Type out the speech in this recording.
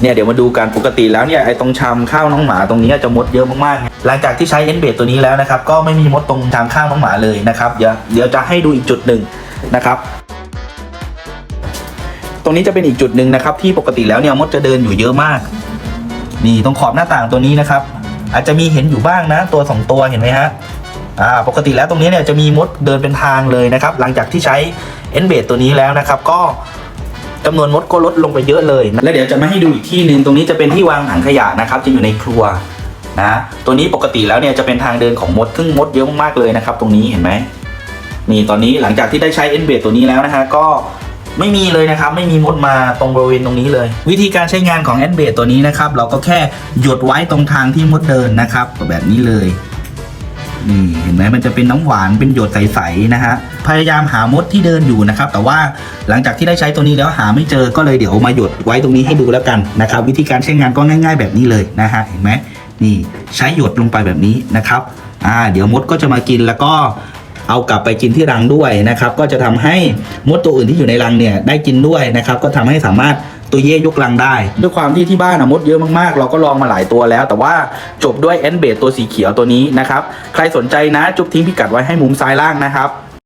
เนี่ยเดี๋ยวมาดูกันปกติแล้วเนี่ยไอ้ตรงชามข้าวน้องหมาตรงนี้จะมดเยอะมากๆ หลังจากที่ใช้เอ็นเบตัวนี้แล้วนะครับก็ไม่มีมดตรงชามข้าวน้องหมาเลยนะครับเดี๋ยวเดี๋ยวจะให้ดูอีกจุดหนึ่งนะครับตรงนี้จะเป็นอีกจุดหนึ่งนะครับที่ปกติแล้วเนี่ยมดจะเดินอยู่เยอะมาก นี่ตรงขอบหน้าต่างตัวนี้นะครับ อาจจะมีเห็นอยู่บ้างนะ ตัวสองตัวเห็นไหมฮะอ่าปกติแล้วตรงนี้เนี่ยจะมีมดเดินเป็นทางเลยนะครับ หลังจากที่ใช้เอ็นเบตัวนี้แล้วนะครับ ก็ จำนวนมดก็ลดลงไปเยอะเลยแล้วเดี๋ยวจะมาให้ดูอีกที่หนึ่งตรงนี้จะเป็นที่วางถังขยะนะครับ จะอยู่ในครัวนะตัวนี้ปกติแล้วเนี่ยจะเป็นทางเดินของมดซึ่งมดเยอะมากๆเลยนะครับ ตรงนี้เห็นไหมนี่ตอนนี้หลังจากที่ได้ใช้เอ็นเบตัวนี้แล้วนะฮะก็ไม่มีเลยนะครับ ไม่มีมดมาตรงบริเวณตรงนี้เลย วิธีการใช้งานของแอนเบดตัวนี้นะครับ เราก็แค่หยดไว้ตรงทางที่มดเดินนะครับแบบนี้เลย นี่เห็นไหมมันจะเป็นน้ำหวานเป็นหยดใสๆนะฮะพยายามหามดที่เดินอยู่นะครับ แต่ว่าหลังจากที่ได้ใช้ตัวนี้แล้วหาไม่เจอก็เลยเดี๋ยวมาหยดไว้ตรงนี้ให้ดูแล้วกันนะครับ วิธีการใช้งานก็ง่าย ๆ แบบนี้เลยนะฮะเห็นไหมนี่ใช้หยดลงไปแบบนี้นะครับอ่าเดี๋ยวมดก็จะมากินแล้วก็เอากลับไปกินที่รังด้วยนะครับ ก็จะทำให้มดตัวอื่นที่อยู่ในรังเนี่ยได้กินด้วยนะครับ ก็ทำให้สามารถ ตัวเย่ยกลังได้ ด้วยความที่ที่บ้านอะมดเยอะมากๆ เราก็ลองมาหลายตัวแล้ว แต่ว่าจบด้วยแอนเบดตัวสีเขียวตัวนี้นะครับ ใครสนใจนะจุบทิ้งพิกัดไว้ให้มุมซ้ายล่างนะครับ